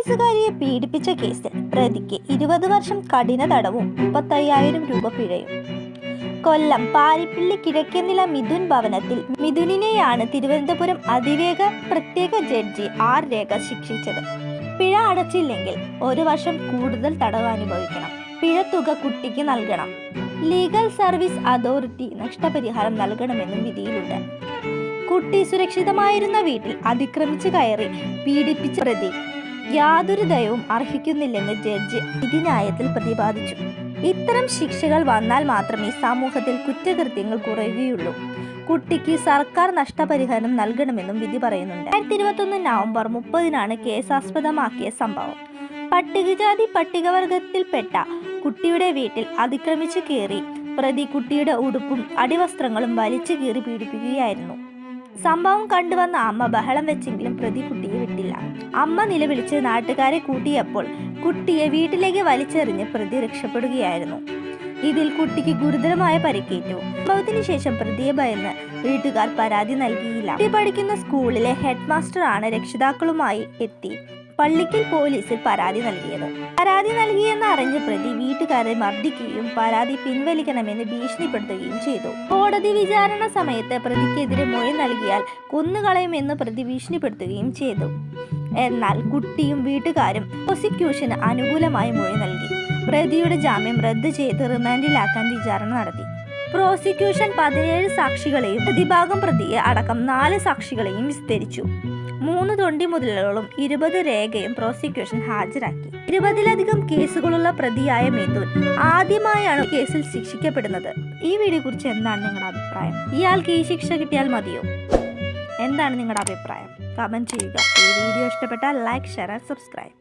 വയസ്സുകാരിയെ പീഡിപ്പിച്ച കേസിൽ പ്രതിക്ക് ഇരുപത് വർഷം കഠിന തടവും മുപ്പത്തയ്യായിരം രൂപ പിഴയും. കൊല്ലം പാരിപ്പിള്ളി കിഴക്കേനില മിഥുൻ ഭവനത്തിൽ മിഥുനിനെയാണ് തിരുവനന്തപുരം അതിവേഗ പ്രത്യേക ജഡ്ജി ആർ രേഖ ശിക്ഷിച്ചത്. പിഴ അടച്ചില്ലെങ്കിൽ ഒരു വർഷം കൂടുതൽ തടവ് അനുഭവിക്കണം പിഴ തുക കുട്ടിക്ക് നൽകണം. ലീഗൽ സർവീസ് അതോറിറ്റി നഷ്ടപരിഹാരം നൽകണമെന്നും വിധിയിലുണ്ട്. കുട്ടി സുരക്ഷിതമായിരുന്ന വീട്ടിൽ അതിക്രമിച്ചു കയറി പീഡിപ്പിച്ച പ്രതി യാതൊരു ദയവും അർഹിക്കുന്നില്ലെന്ന് ജഡ്ജി വിധിന്യായത്തിൽ പ്രതിപാദിച്ചു. ഇത്തരം ശിക്ഷകൾ വന്നാൽ മാത്രമേ സമൂഹത്തിൽ കുറ്റകൃത്യങ്ങൾ കുറയുകയുള്ളൂ. കുട്ടിക്ക് സർക്കാർ നഷ്ടപരിഹാരം നൽകണമെന്നും വിധി പറയുന്നുണ്ട്. രണ്ടായിരത്തി ഇരുപത്തൊന്ന് നവംബർ മുപ്പതിനാണ് കേസാസ്പദമാക്കിയ സംഭവം. പട്ടികജാതി പട്ടികവർഗത്തിൽപ്പെട്ട കുട്ടിയുടെ വീട്ടിൽ അതിക്രമിച്ചു കയറി പ്രതി കുട്ടിയുടെ ഉടുപ്പും അടിവസ്ത്രങ്ങളും വലിച്ചു കീറി പീഡിപ്പിക്കുകയായിരുന്നു. സംഭവം കണ്ടുവന്ന അമ്മ ബഹളം വെച്ചെങ്കിലും പ്രതി കുട്ടിയെ വിട്ടില്ല. അമ്മ നിലവിളിച്ച് നാട്ടുകാരെ കൂട്ടിയപ്പോൾ കുട്ടിയെ വീട്ടിലേക്ക് വലിച്ചെറിഞ്ഞ് പ്രതി രക്ഷപ്പെടുകയായിരുന്നു. ഇതിൽ കുട്ടിക്ക് ഗുരുതരമായ പരിക്കേറ്റു. സംഭവത്തിന് ശേഷം പ്രതിയെ ഭയന്ന് വീട്ടുകാർ പരാതി നൽകിയില്ല. കുട്ടി പഠിക്കുന്ന സ്കൂളിലെ ഹെഡ് മാസ്റ്റർ ആണ് രക്ഷിതാക്കളുമായി എത്തി പള്ളിക്കൽ പോലീസിൽ പരാതി നൽകിയത്. പരാതി നൽകിയെന്ന് അറിഞ്ഞ പ്രതി വീട്ടുകാരെ മർദ്ദിക്കുകയും പരാതി പിൻവലിക്കണമെന്ന് ഭീഷണിപ്പെടുത്തുകയും ചെയ്തു. കോടതി വിചാരണ സമയത്ത് പ്രതിക്കെതിരെ മൊഴി നൽകിയാൽ കൊന്നുകളയുമെന്ന് പ്രതി ഭീഷണിപ്പെടുത്തുകയും ചെയ്തു. എന്നാൽ കുട്ടിയും വീട്ടുകാരും പ്രോസിക്യൂഷന് അനുകൂലമായി മൊഴി നൽകി. പ്രതിയുടെ ജാമ്യം റദ്ദ് ചെയ്ത് റിമാൻഡിലാക്കാൻ വിചാരണ നടത്തി. പ്രോസിക്യൂഷൻ പതിനേഴ് സാക്ഷികളെയും പ്രതിഭാഗം പ്രതിയെ അടക്കം നാല് സാക്ഷികളെയും വിസ്തരിച്ചു. മൂന്ന് തൊണ്ടി മുതലുകളും ഇരുപത് രേഖയും പ്രോസിക്യൂഷൻ ഹാജരാക്കി. ഇരുപതിലധികം കേസുകളുള്ള പ്രതിയായ മേത്തൂൻ ആദ്യമായാണ് കേസിൽ ശിക്ഷിക്കപ്പെടുന്നത്. ഈ വീഡിയോ കുറിച്ച് എന്താണ് നിങ്ങളുടെ അഭിപ്രായം? ഇയാൾക്ക് ഈ ശിക്ഷ കിട്ടിയാൽ മതിയോ? എന്താണ് നിങ്ങളുടെ അഭിപ്രായം? കമന്റ് ചെയ്യുക. ഈ വീഡിയോ ഇഷ്ടപ്പെട്ടാൽ ലൈക്ക് ഷെയർ ആൻഡ് സബ്സ്ക്രൈബ്